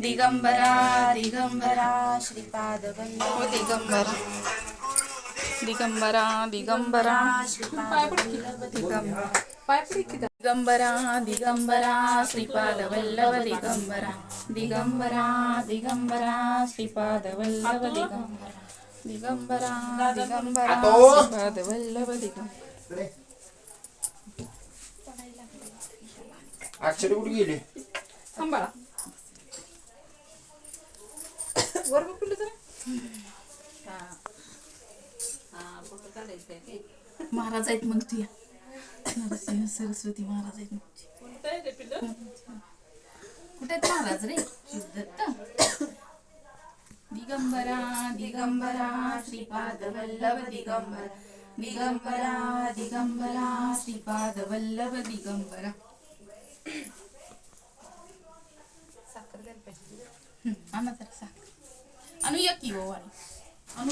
दिगंबरा दिगंबरा श्रीपाद वल्लभ दिगंबरा दिगंबरा। दिगंबरा। दिगंबरा दिगंबरा श्रीपाद वल्लभ दिगंबरा। दिगंबरा दिगंबरा श्रीपाद वल्लभ दिगंबरा। दिगंबरा दिगंबरा श्रीपाद वल्लभ दिगंबरा। अक्षर कुठे गेले? थांबाळा. वर बघितलं तर महाराज आहेत मग तुया. नरसिंह सरस्वती महाराज आहेत मग कुठे आहेत महाराज रे? दत्त दिगंबरा दिगंबरा श्रीपाद वल्लभ दिगंबरा. दिगंबरा दिगंबरा श्रीपाद वल्लभ दिगंबरा. साखर आणा जरा साखर. आणू या की हो वाणी आणू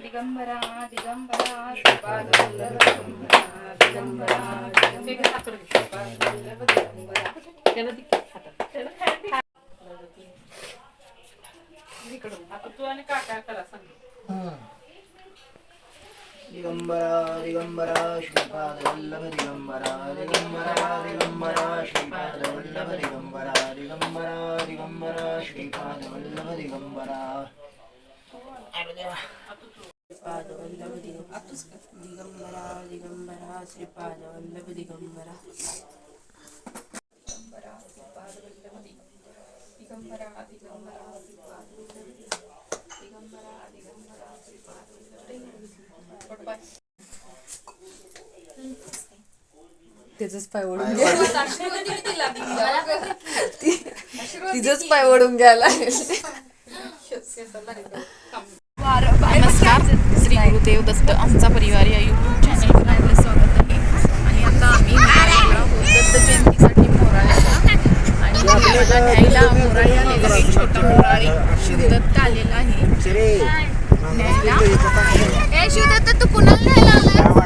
दिगंबरा दिगंबरा श्रीपाद वल्लभ दिगंबरा दिगंबरा दिगंबरा साखर घे. श्रीपाद वल्लभ दिगंबरा सांग दिगंबरा दिगंबरा श्रीपाद वल्लभ दिगंबरा दिगंबरा दिगंबरा श्रीपाद वल्लभ दिगंबरा दिगंबरा दिगंबरा श्रीपाद वल्लभ दिगंबरा अरे देवा. श्रीपाद वल्लभ दिगंबरा दिगंबरा दिगंबरा श्रीपाद वल्लभ दिगंबरा त्याच पाय ओढून तिचंच पाय ओढून घ्यायला. नमस्कार. श्री गुरुदेव दत्त आमचा परिवार या युट्यूब चॅनलवर आपलं स्वागत आहे. आणि आता आम्ही दत्त जयंतीसाठी मोराळ्याला. आणि मला न्यायला मोराळी आलेला आहे छोटा मोराळी शिवदत्त आलेला आहे. न्यायला. शिवदत्त तू कुणाला न्यायला आलाय